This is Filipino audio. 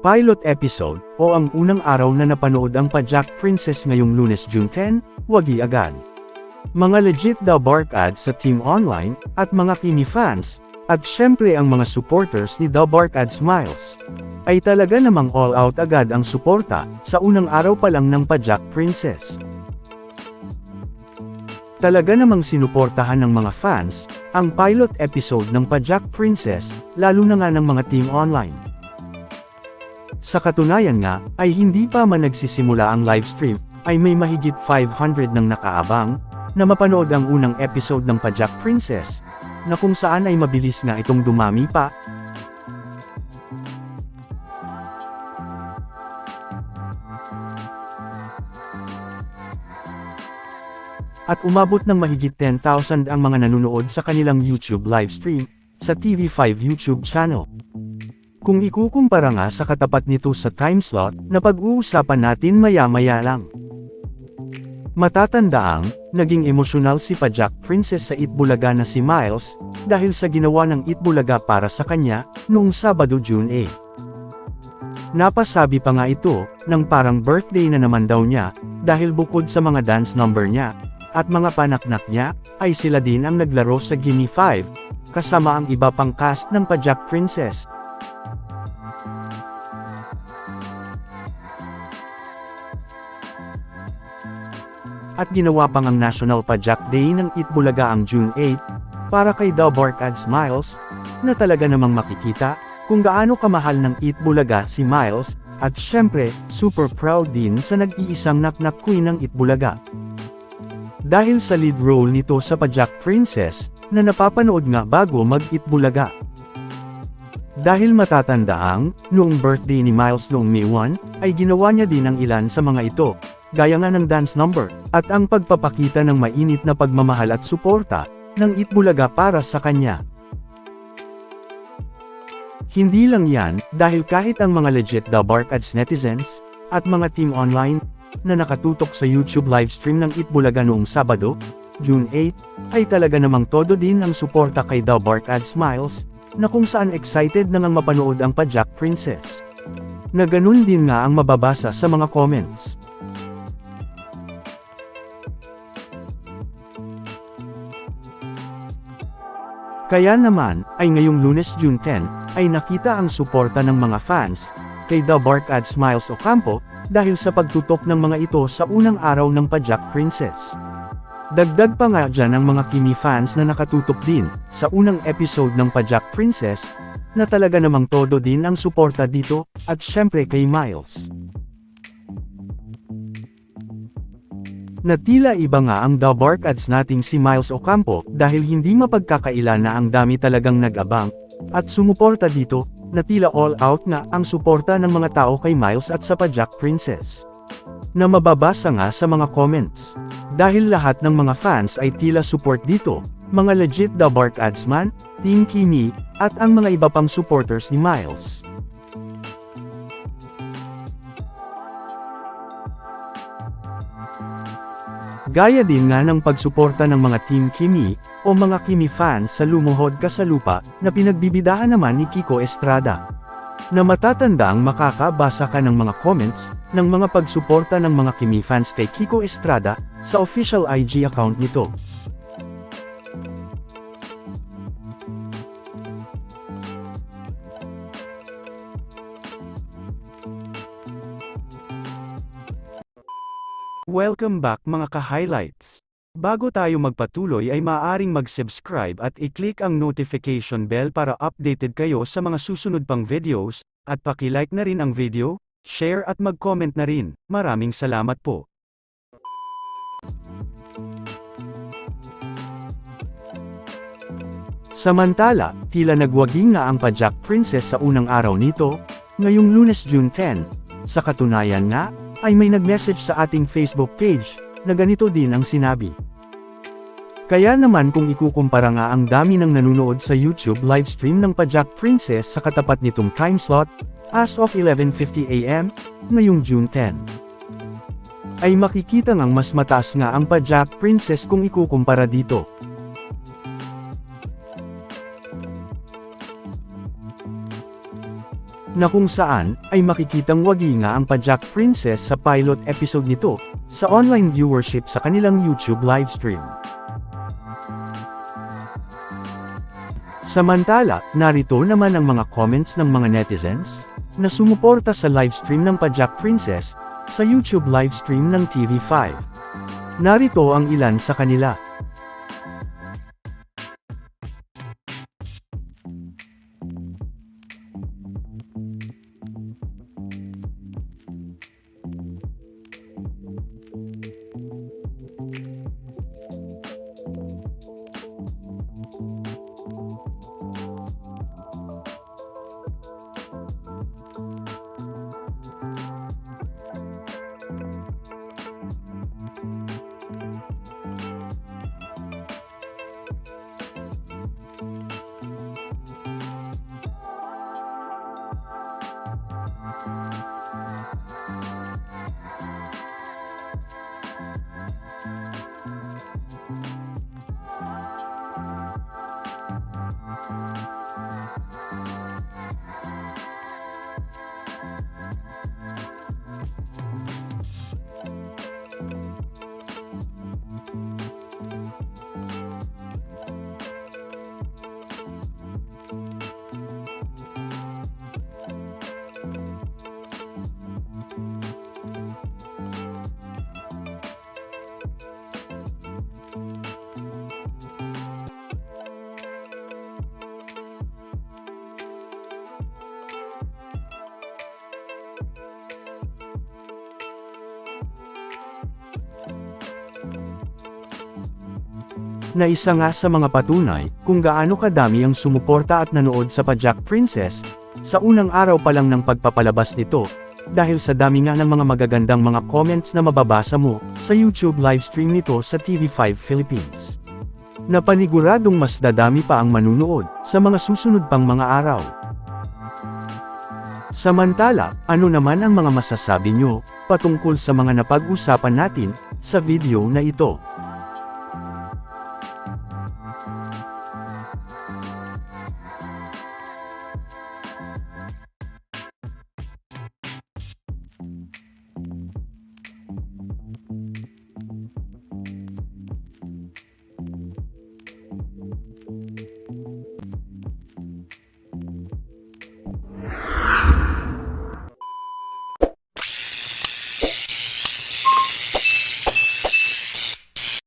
Pilot episode, o ang unang araw na napanood ang Pajak Princess ngayong lunes June 10, wagi agad. Mga legit daw bark ads sa Team Online, at mga Kimi fans, at syempre ang mga supporters ni The Bark Ad Smiles. Ay talaga namang all out agad ang suporta, sa unang araw pa lang ng Pajak Princess. Talaga namang sinuportahan ng mga fans, ang pilot episode ng Pajak Princess, lalo na nga ng mga team online. Sa katunayan nga, ay hindi pa man nagsisimula ang livestream, ay may mahigit 500 nang nakaabang, na mapanood ang unang episode ng Pajak Princess, na kung saan ay mabilis nga itong dumami pa, at umabot ng mahigit 10,000 ang mga nanonood sa kanilang YouTube livestream, sa TV5 YouTube channel. Kung ikukumpara nga sa katapat nito sa time slot, na pag-uusapan natin maya-maya lang. Matatandaang, naging emosyonal si Pajak Princess sa Itbulaga na si Miles, dahil sa ginawa ng Itbulaga para sa kanya, noong Sabado June 8. Napasabi pa nga ito, ng parang birthday na naman daw niya, dahil bukod sa mga dance number niya, at mga panaknak niya, ay sila din ang naglaro sa Gimme 5, kasama ang iba pang cast ng Pajak Princess. At ginawa pang ang National Pajak Day ng Itbulaga ang June 8, para kay The Barkad Smiles, na talaga namang makikita, kung gaano kamahal ng Itbulaga si Miles, at syempre, super proud din sa nag-iisang naknak queen ng Itbulaga. Dahil sa lead role nito sa Pajak Princess, na napapanood nga bago mag-Itbulaga. Dahil matatandaang, noong birthday ni Miles noong May 1, ay ginawa niya din ang ilan sa mga ito, gaya nga ng dance number, at ang pagpapakita ng mainit na pagmamahal at suporta, ng Itbulaga para sa kanya. Hindi lang yan, dahil kahit ang mga legit The Bark Ads netizens, at mga team online, na nakatutok sa YouTube livestream ng Itbulaga noong Sabado, June 8, ay talaga namang todo din ang suporta kay The Bark Ad Smiles, na kung saan excited na mapanood ang Pajak Princess. Na ganun din nga ang mababasa sa mga comments. Kaya naman, ay ngayong lunes June 10, ay nakita ang suporta ng mga fans, kay The Bark Ad Smiles Ocampo, dahil sa pagtutok ng mga ito sa unang araw ng Pajak Princess. Dagdag pa nga dyan ang mga Kimi fans na nakatutok din, sa unang episode ng Pajak Princess, na talaga namang todo din ang suporta dito, at syempre kay Miles. Na tila iba nga ang The Bark Ads nating si Miles Ocampo, dahil hindi mapagkakaila na ang dami talagang nag-abang, at sumuporta dito, na tila all out na ang suporta ng mga tao kay Miles at sa Pajak Princess. Na mababasa nga sa mga comments. Dahil lahat ng mga fans ay tila support dito, mga legit The Bark Ads man, Team Kimi, at ang mga iba pang supporters ni Miles. Gaya din nga ng pagsuporta ng mga Team Kimi, o mga Kimi fans sa Lumuhod Ka sa Lupa, na pinagbibidahan naman ni Kiko Estrada. Na matatanda ang makakabasa ka ng mga comments, ng mga pagsuporta ng mga Kimi fans kay Kiko Estrada, sa official IG account nito. Welcome back mga ka-highlights. Bago tayo magpatuloy ay maaaring mag-subscribe at i-click ang notification bell para updated kayo sa mga susunod pang videos, at paki-like na rin ang video, share at mag-comment na rin. Maraming salamat po. Samantala, tila nagwaging nga ang Pajak Princess sa unang araw nito, ngayong lunes June 10. Sa katunayan nga, ay may nag-message sa ating Facebook page, na ganito din ang sinabi. Kaya naman kung ikukumpara nga ang dami ng nanonood sa YouTube livestream ng Pajak Princess sa katapat nitong time slot, as of 11.50am, ngayong June 10. Ay makikita ngang mas mataas nga ang Pajak Princess kung ikukumpara dito. Na kung saan ay makikitang wagi nga ang Pajak Princess sa pilot episode nito sa online viewership sa kanilang YouTube livestream. Samantala, narito naman ang mga comments ng mga netizens na sumuporta sa livestream ng Pajak Princess sa YouTube livestream ng TV5. Narito ang ilan sa kanila. you na isa nga sa mga patunay kung gaano kadami ang sumuporta at nanood sa Pajak Princess, sa unang araw pa lang ng pagpapalabas nito, dahil sa dami nga ng mga magagandang mga comments na mababasa mo sa YouTube livestream nito sa TV5 Philippines. Napaniguradong mas dadami pa ang manunood sa mga susunod pang mga araw. Samantala, ano naman ang mga masasabi nyo patungkol sa mga napag-usapan natin sa video na ito?